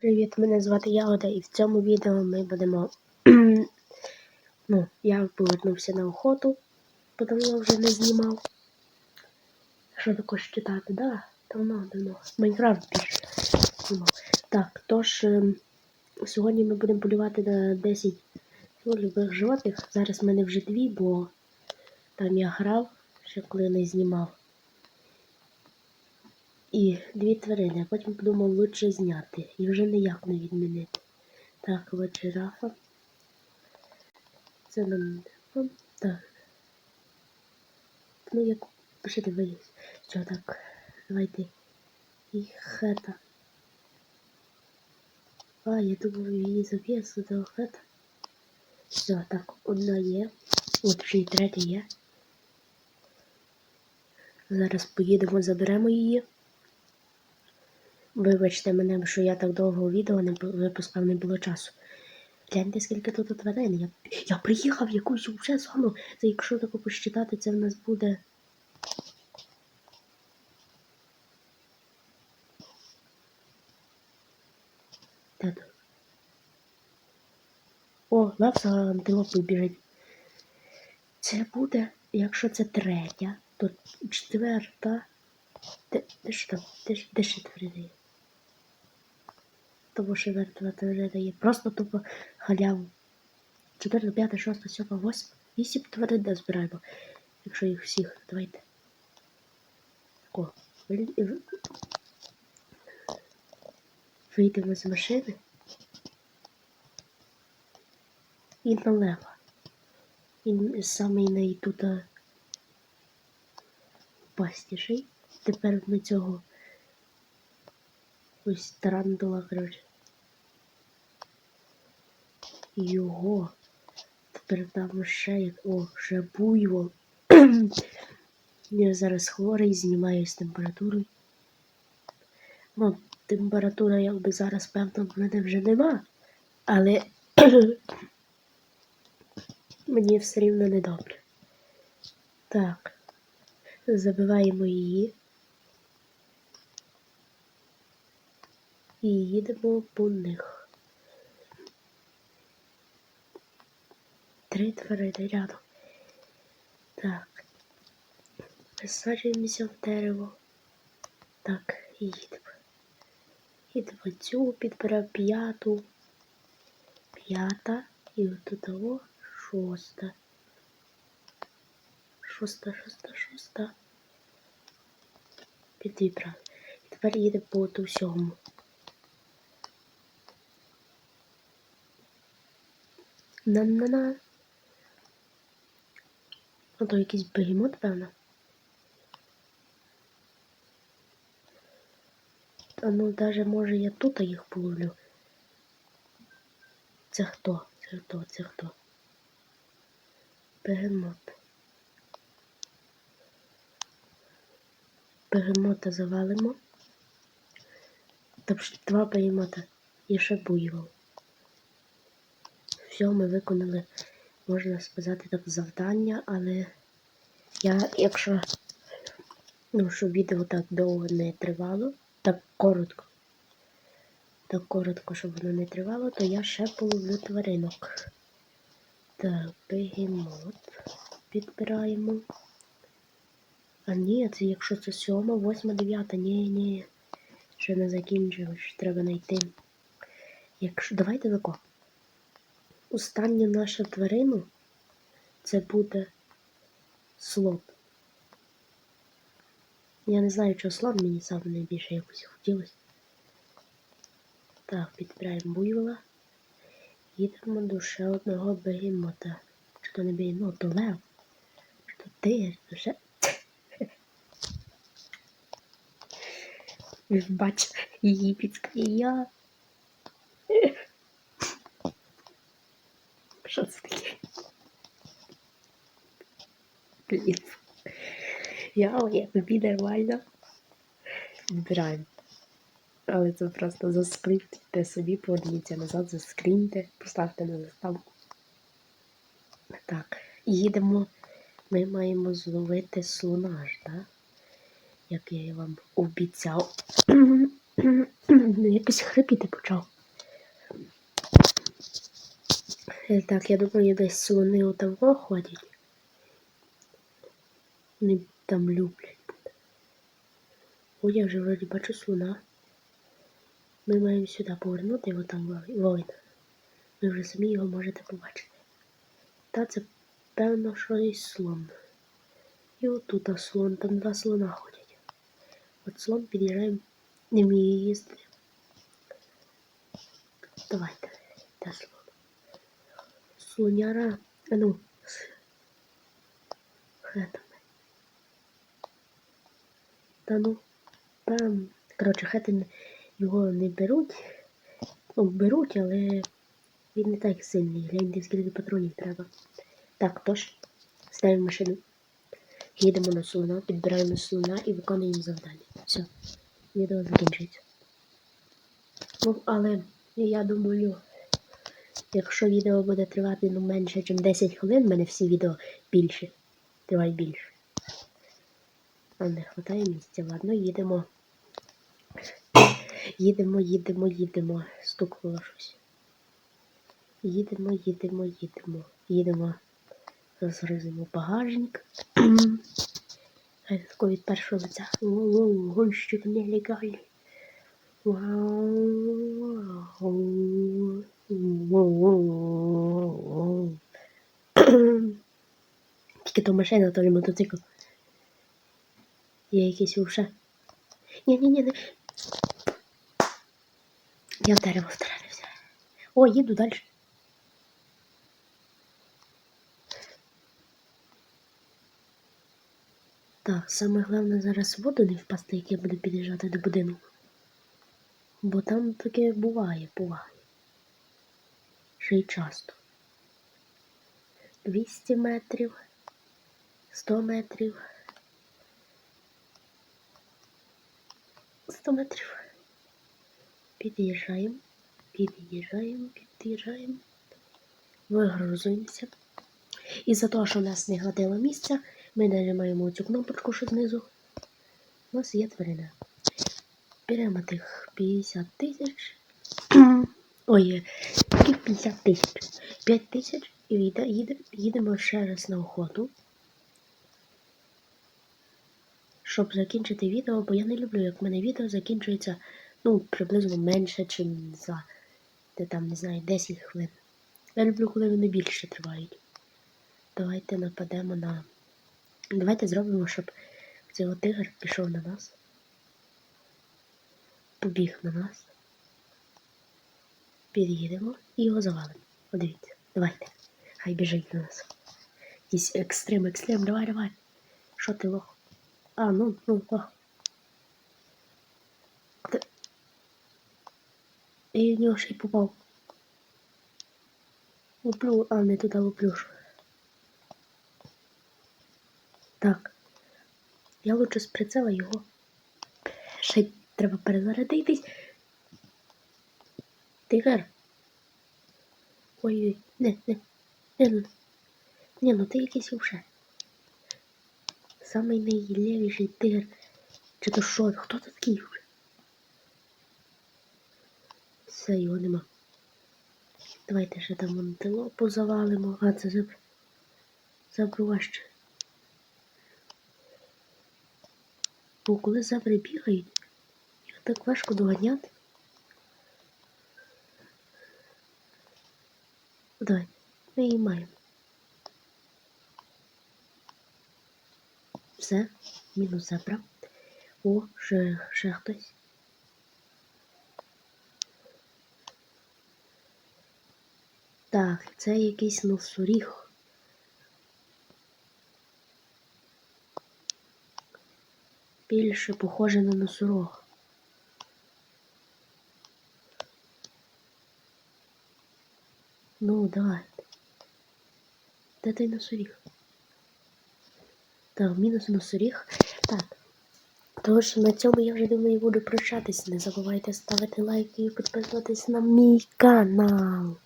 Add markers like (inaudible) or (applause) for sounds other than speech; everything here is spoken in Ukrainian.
Привіт, мене звати Ягода, і в цьому відео ми будемо. (clears throat) ну, я повернувся на охоту, бо давно вже не знімав. Що також читати? Да, давно, давно. Майнкрафт більше знімав. Так, тож ем, сьогодні ми будемо полювати на 10 любих животних. Зараз в мене вже дві, бо там я грав, ще коли не знімав. І дві тварини, потім подумав лучше зняти. І вже ніяк не відмінити. Так, от жирафа. Це нам треба. Так. Ну як ще дивись. Що так? Давайте. І хета. А, я думав її зав'язу до хета. Все, так, одна є. От вже і третя є. Зараз поїдемо, заберемо її. Вибачте мене, що я так довго відео не випускав, не було часу. Гляньте, скільки тут тварин. Я я приїхав якусь вже зону. Це якщо тако посчитати, це в нас буде. Де? О, лапса антилопою біжить. Це буде, якщо це третя, то четверта. Де, де ж там? Де, де ще тварини? Тому що мертва тварина дає просто тупо халяву. 4, 5, 6, 7, 8, 8 тварин не збираємо. Якщо їх всіх, давайте. О, вийдемо з машини. І налево. І саме на тут пастіший. Тепер ми цього ось тарантула, коротше. Його. Тепер там ще. О, ще буйвол. Я зараз хворий, знімаю з температурою. Ну, температура якби зараз, певно, в мене вже нема. Але (clears throat) мені все рівно недобре. Так, забиваємо її. І їдемо по них. Три тварини рядом. Так. Висаджуємося в дерево. Так, їдемо. Їдемо цю, підберемо п'яту. П'ята і от того шоста. Шоста, шоста, шоста. Підібрали. І тепер їдемо по ту сьому. На-на-на. Ну то якийсь бегемот, певно. А ну даже може я тут їх половлю. Це хто? Це хто? Це хто? Бегемот. Бегемота завалимо. Тобто два бегемота і ще буйвол. Все, ми виконали можна сказати так, завдання, але я, якщо ну, щоб відео так довго не тривало, так коротко, так коротко, щоб воно не тривало, то я ще половлю тваринок. Так, бегемот підбираємо. А ні, це якщо це сьома, восьма, дев'ята, ні, ні. Ще не закінчилось, треба знайти. Якщо давайте тако. Остання наша тварина це буде слон. Я не знаю, чого слон мені саме найбільше якось хотілося. Так, підбираємо буйвола. Їдемо до ще одного бегемота. Чи то не бегемот, то лев. Чи то ти, то ще. Ви бачите, єгипетська я. Що це таке? Блін. Я я тобі нормально. Збираємо. Але це просто заскрипте собі, поверніться назад, заскріньте, поставте на заставку. Так, їдемо. Ми маємо зловити слонаж, так? Як я вам обіцяв. Якось хрипіти почав. Так, я думаю, десь слони отаво ходять. Вони там люблять. О, я вже вроді бачу слона. Ми маємо сюди повернути його там воїн. Ви вже самі його можете побачити. Та це певно, що і слон. І отут слон, там два слона ходять. От слон під'їжджаємо, не вміє їздити. Давайте, де слон? Слоняра, а ну, з хетами. Та ну, там, коротше, хети не- його не беруть. Ну, беруть, але він не так сильний. Гляньте, скільки патронів треба. Так, тож, ставимо машину. Їдемо на слона, підбираємо слона і виконуємо завдання. Все, відео закінчується. Ну, але я думаю, якщо відео буде тривати ну, менше, ніж 10 хвилин, в мене всі відео більше. Тривають більше. А не вистачає місця. Ладно, їдемо. Їдемо, їдемо, їдемо. Стукнуло щось. Їдемо, їдемо, їдемо. Їдемо. Розгрузимо багажник. Тако від першого лиця. Воу, гонщик нелегальний. Тільки то машина, то мотоцикл. Є якісь вовше. Ні, ні, ні, не. Я в дерево втравився. О, їду далі. Так, саме головне зараз воду не впасти, як я буду під'їжджати до будинку. Бо там таке буває, буває. Ще й часто. 200 метрів, 100 метрів. 100 метрів. Під'їжджаємо, під'їжджаємо, під'їжджаємо. Вигрузуємося. І за того, що в нас не хватило місця, ми нажимаємо цю кнопочку, що знизу. У нас є тварина. Беремо тих 50 тисяч. (clears throat) Ой, яких 50 тисяч. 5 тисяч і їде- їде- їдемо ще раз на охоту. Щоб закінчити відео, бо я не люблю, як в мене відео закінчується ну, приблизно менше, ніж за де там, не знаю, 10 хвилин. Я люблю, коли вони більше тривають. Давайте нападемо на. Давайте зробимо, щоб от тигр пішов на нас. Побіг на нас. Під'їдемо і його завалимо. Подивіться. Давайте. Хай біжить на нас. Якийсь екстрим, екстрим, давай, давай. Що ти лох? А, ну, ну. І в нього ще й. Луплю, а не туди луплю. Так. Я лучше з прицела його. Ще треба перезарядитись. Тигр. Ой-ой, не, не, не, ну, не, ну ти якийсь уже. Самий найлєвіший тигр. Чи то що? Хто це такий? Все, його нема. Давайте ще там антилопу завалимо. А, це забр... забруваще. Бо коли забри бігають, їх так важко доганяти. Давай, ми Все, мінус зебра. О, ще, ще хтось. Так, це якийсь носоріг. Більше похоже на носорог. Ну, давай. Де той носоріг? Так, мінус носоріг. Так. Тож на цьому я вже думаю буду прощатись. Не забувайте ставити лайки і підписуватись на мій канал.